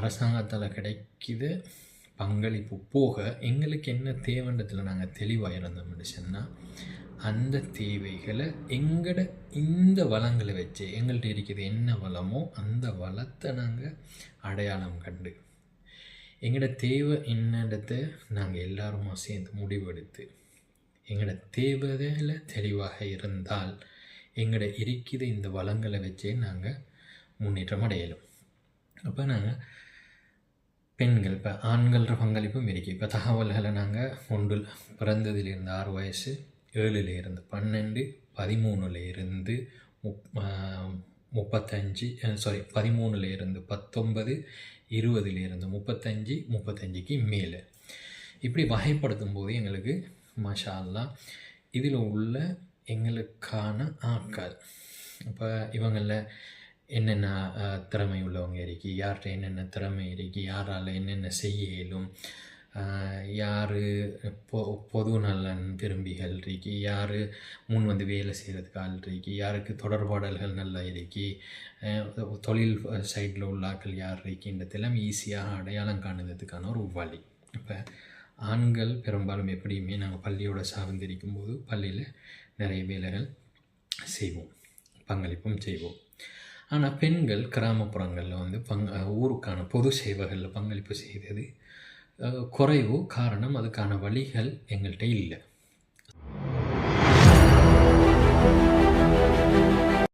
அரசாங்கத்தால் கிடைக்கிது பங்களிப்பு. போக எங்களுக்கு என்ன தேவைன்றதில் நாங்கள் தெளிவாக இருந்தோம்னு சொன்னால் அந்த தேவைகளை எங்களோட இந்த வளங்களை வச்சு எங்கள்கிட்ட இருக்குது என்ன வளமோ அந்த வளத்தை நாங்கள் அடையாளம் கண்டு எங்களோட தேவை என்னன்றத நாங்கள் எல்லாருமா சேர்ந்து முடிவெடுத்து எங்களோட தேவையில் தெளிவாக இருந்தால் எங்களோட இருக்குது இந்த வளங்களை வச்சே நாங்கள் முன்னேற்றம் அடையலும். அப்போ நாங்கள் பெண்கள் இப்போ ஆண்கள பங்களிப்பும் இருக்குது இப்போ தகவல்களை நாங்கள் ஒன்றில் பிறந்ததிலிருந்து ஆறு வயசு ஏழுலேருந்து பன்னெண்டு பதிமூணுலேருந்து முப் முப்பத்தஞ்சு சாரி பதிமூணுல இருந்து பத்தொன்பது இருபதுல இருந்து முப்பத்தஞ்சு முப்பத்தஞ்சுக்கு மேலே. இப்படி வகைப்படுத்தும் போது எங்களுக்கு மஷாலா இதில் உள்ள எங்களுக்கான ஆட்கள். இப்போ இவங்களில் என்னென்ன திறமை உள்ளவங்க இருக்கு? யார்கிட்ட என்னென்ன திறமை இருக்கு? யாரால் என்னென்ன செய்ய இயலும்? யார் பொ பொது நலன் விரும்பிகள் இருக்கு? யார் முன் வந்து வேலை செய்கிறதுக்கு ஆள் இருக்கு? யாருக்கு தொடர்பாடல்கள் நல்லா இருக்கு? தொழில் சைடில் உள்ள ஆட்கள் யார் இருக்குன்றதெல்லாம் ஈஸியாக அடையாளம் காணுறதுக்கான ஒரு வழி. இப்போ ஆண்கள் பெரும்பாலும் எப்படியுமே நாங்கள் பள்ளியோட சார்ந்திருக்கும் போது பள்ளியில் நிறைய வேலைகள் செய்வோம். பங்களிப்பும் செய்வோம். ஆனால் பெண்கள் கிராமப்புறங்களில் வந்து பங் ஊருக்கான பொது சேவைகளில் பங்களிப்பு செய்தது குறைவு காரணம் அதுக்கான வழிகள் எங்கள்கிட்ட இல்லை.